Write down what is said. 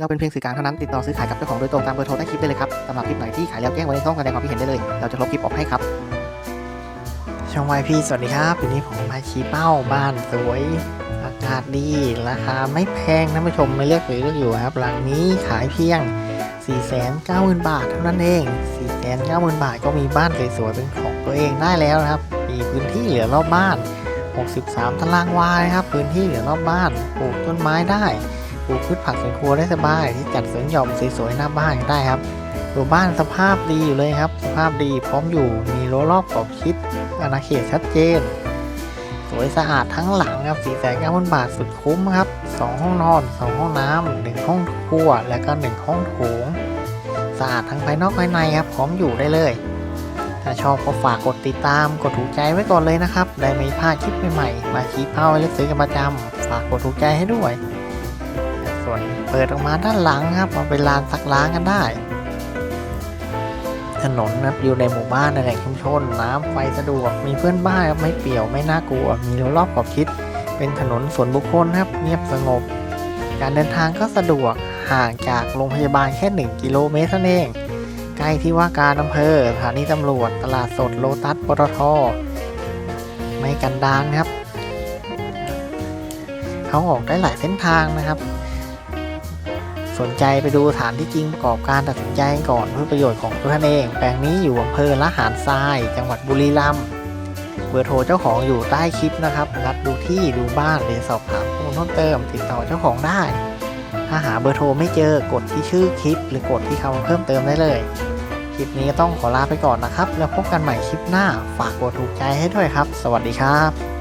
เราเป็นเพียงสื่อกลางเท่านั้นติดต่อซื้อขายกับเจ้าของโดยตรงตามเบอร์โทรใต้คลิปได้เลยครับสำหรับคลิปไหนที่ขายแล้วแจ้งไว้ในช่องแสดงความคิดเห็นได้เลย เราจะลบคลิปออกให้ครับ ช่องวายพี่สวัสดีครับวันนี้ผมมาชี้เป้าบ้านสวยอากาศดี ราคาไม่แพงท่านผู้ชมไม่เลือกหรือเลือกอยู่ครับหลังนี้ขายเพียง 490,000 บาทเท่านั้นเอง 490,000บาทก็มีบ้านสวยๆเป็นของตัวเองได้แล้วนะครับมีพื้นที่เหลือรอบบ้าน 63 ตารางวานะครับพื้นที่เหลือรอบบ้านปลูกต้นไม้ได้ ลูกพืชผักสวนครัวได้สบายที่จัดสวนหย่อมสวยๆหน้าบ้านได้ครับตัวบ้านสภาพดีอยู่เลยครับ สภาพดีพร้อมอยู่มีรั้วรอบขอบชิดอาณาเขตชัดเจน สวยสะอาดทั้งหลังครับสีแสนเก้าพันบาทสุดคุ้มครับสองห้องนอนสองห้องน้ำหนึ่งห้องครัว และก็หนึ่งห้องโถงสะอาดทั้งภายนอกภายในครับ พร้อมอยู่ได้เลย ถ้าชอบก็ฝากกดติดตามกดถูกใจไว้ก่อนเลยนะครับ ได้ไม่พลาดคลิปใหม่ๆมาชี้เป้าให้เลือกซื้อกันประจำฝากกดถูกใจให้ด้วย ส่วนเปิดออกมาด้านหลังครับมาเป็นลานซักล้างกันได้ ถนนนะครับอยู่ในหมู่บ้านในแหล่งชุมชน น้ำไฟสะดวก มีเพื่อนบ้านครับไม่เปี่ยวไม่น่ากลัว มีรอบขอบชิด เป็นถนนส่วนบุคคลครับเงียบสงบ การเดินทางก็สะดวกห่างจากโรงพยาบาลแค่ 1 กิโลเมตรเท่านั้นเอง ใกล้ที่ว่าการอำเภอสถานีตำรวจ ตลาดสดโลตัสปตทไม่กันดานครับ เขาออกได้หลายเส้นทางนะครับ สนใจไปดูสถานที่จริงประกอบการตัดสินใจก่อนเพื่อประโยชน์ของตัวท่านเอง แปลงนี้อยู่อำเภอละหารทราย จังหวัดบุรีรัมย์เบอร์โทรเจ้าของอยู่ใต้คลิปนะครับ นัดดูที่ดูบ้านหรือสอบถามข้อมูลเพิ่มเติม ติดต่อเจ้าของได้ ถ้าหาเบอร์โทรไม่เจอกดที่ชื่อคลิป หรือกดที่คำเพิ่มเติมได้เลย คลิปนี้ต้องขอลาไปก่อนนะครับ แล้วพบกันใหม่คลิปหน้า ฝากกดถูกใจให้ด้วยครับ สวัสดีครับ